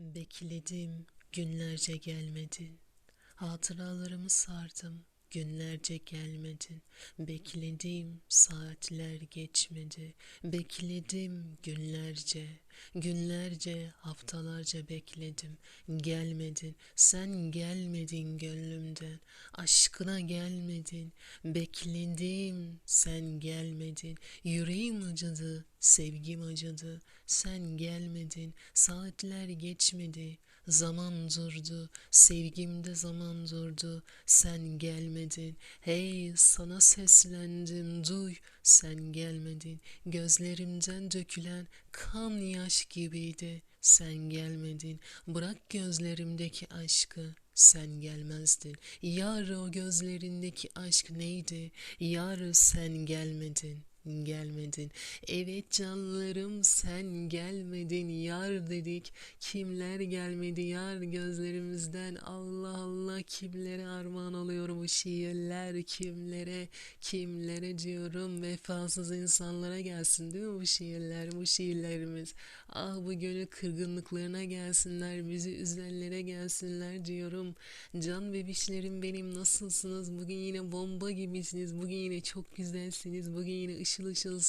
Bekledim, günlerce gelmedin. Hatıralarımı sardım, günlerce gelmedin. Bekledim, saatler geçmedi. Bekledim günlerce, günlerce, haftalarca bekledim. Gelmedin, sen gelmedin gönlümden. Aşkına gelmedin, bekledim, sen gelmedin. Yüreğim acıdı, sevgim acıdı. Sen gelmedin, saatler geçmedi. Zaman durdu, sevgimde zaman durdu. Sen gelmedin. Hey, sana seslendim, duy. Sen gelmedin. Gözlerimden dökülen kan yaş gibiydi. Sen gelmedin. Bırak gözlerimdeki aşkı. Sen gelmezdin. Yar o gözlerindeki aşk neydi? Yar sen gelmedin gelmedin. Evet canlarım sen gelmedin yar dedik. Kimler gelmedi yar gözlerimizden. Allah Allah kimlere armağan oluyor bu şiirler kimlere kimlere diyorum vefasız insanlara gelsin değil mi bu şiirler bu şiirlerimiz. Ah bu gönül kırgınlıklarına gelsinler bizi üzenlere gelsinler diyorum. Can bebişlerim benim nasılsınız? Bugün yine bomba gibisiniz. Bugün yine çok güzelsiniz. Bugün yine ışıl.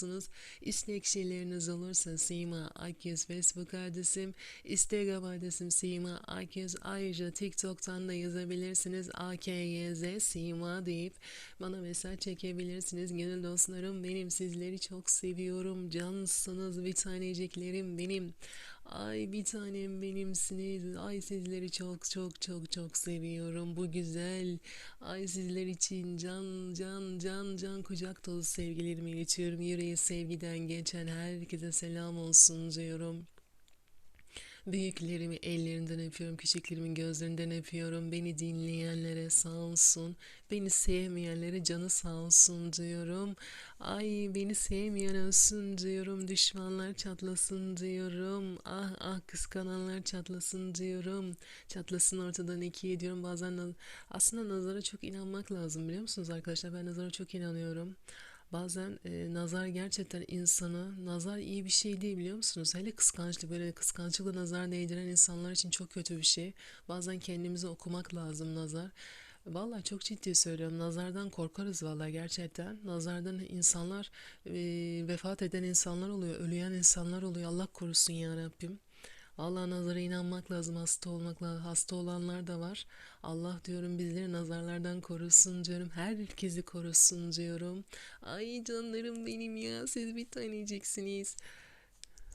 İstek şeyleriniz olursa Sima Akyüz Facebook adresim, Instagram adresim Sima Akyüz. Ayrıca TikTok'tan da yazabilirsiniz. AKYZ Sima deyip bana mesaj çekebilirsiniz. Gönül dostlarım benim sizleri çok seviyorum. Cansınız bir taneciklerim benim. Ay bir tanem benimsiniz. Ay sizleri çok çok çok çok seviyorum. Bu güzel. Ay sizler için can can can can kucak dolu sevgilerimi iletiyorum. Yüreğe sevgiden geçen herkese selam olsun diyorum. Büyüklerimi ellerinden öpüyorum, küçüklerimin gözlerinden öpüyorum. Beni dinleyenlere sağ olsun, beni sevmeyenlere canı sağ olsun diyorum. Ay beni sevmeyen ölsün diyorum, düşmanlar çatlasın diyorum. Ah ah kıskananlar çatlasın diyorum. Çatlasın ortadan ikiye diyorum. Bazen aslında nazara çok inanmak lazım biliyor musunuz arkadaşlar? Ben nazara çok inanıyorum. Bazen e, nazar gerçekten insanı, nazar iyi bir şey değil biliyor musunuz? Hele kıskançlık, böyle kıskançlıkla nazar değdiren insanlar için çok kötü bir şey. Bazen kendimizi okumak lazım nazar. Vallahi çok ciddi söylüyorum. Nazardan korkarız vallahi gerçekten. Nazardan insanlar, e, vefat eden insanlar oluyor, ölüyen insanlar oluyor. Allah korusun ya Rabbim. Allah nazara inanmak lazım, hasta olmakla hasta olanlar da var. Allah diyorum bizleri nazarlardan korusun diyorum. Herkesi korusun diyorum. Ay canlarım benim ya siz bir taneyeceksiniz.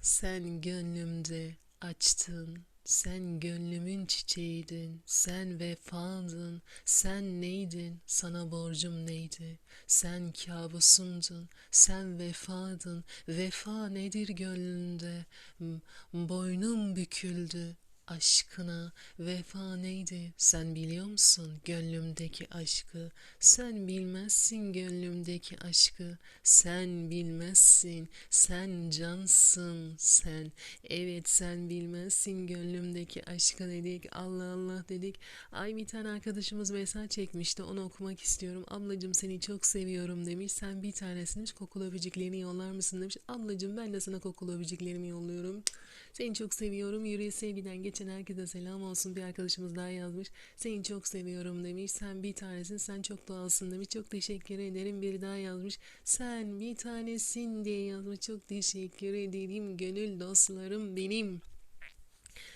Sen gönlümde açtın sen gönlümün çiçeğiydin, sen vefadın, sen neydin, sana borcum neydi? Sen kabusumdun, sen vefadın, vefa nedir gönlünde? Boynum büküldü, aşkına vefa neydi? Sen biliyor musun gönlümdeki aşkı? Sen bilmezsin gönlümdeki aşkı. Sen bilmezsin. Sen cansın sen. Evet sen bilmezsin gönlümdeki aşkı dedik. Allah Allah dedik. Ay bir tane arkadaşımız mesaj çekmişti. Onu okumak istiyorum. Ablacım seni çok seviyorum demiş. Sen bir tanesini kokulu öpücüklerini yollar mısın demiş. Ablacım ben de sana kokulu öpücüklerimi yolluyorum. Seni çok seviyorum. Yüreği sevgiden geçen herkese selam olsun. Bir arkadaşımız daha yazmış. Seni çok seviyorum demiş. Sen bir tanesin. Sen çok doğalsın demiş. Çok teşekkür ederim. Biri daha yazmış. Sen bir tanesin diye yazmış. Çok teşekkür ederim. Gönül dostlarım benim.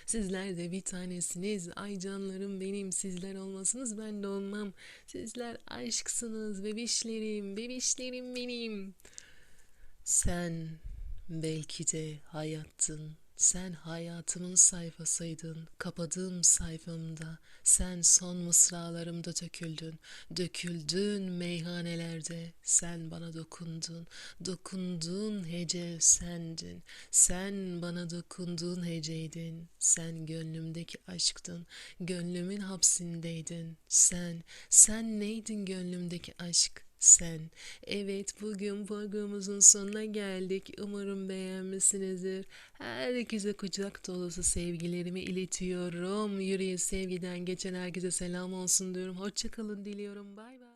Sizler de bir tanesiniz. Ay canlarım benim. Sizler olmasınız ben de olmam. Sizler aşksınız. Bebişlerim. Bebişlerim benim. Sen belki de hayattın. Sen hayatımın sayfasıydın, kapadığım sayfamda. Sen son mısralarımda döküldün, döküldün meyhanelerde. Sen bana dokundun, dokundun hece sendin. Sen bana dokunduğun heceydin. Sen gönlümdeki aşktın, gönlümün hapsindeydin. Sen, sen neydin gönlümdeki aşk? Sen. Evet bugün programımızın sonuna geldik. Umarım beğenmişsinizdir. Herkese kucak dolusu sevgilerimi iletiyorum. Yüreği sevgiden geçen herkese selam olsun diyorum. Hoşçakalın diliyorum. Bay bay.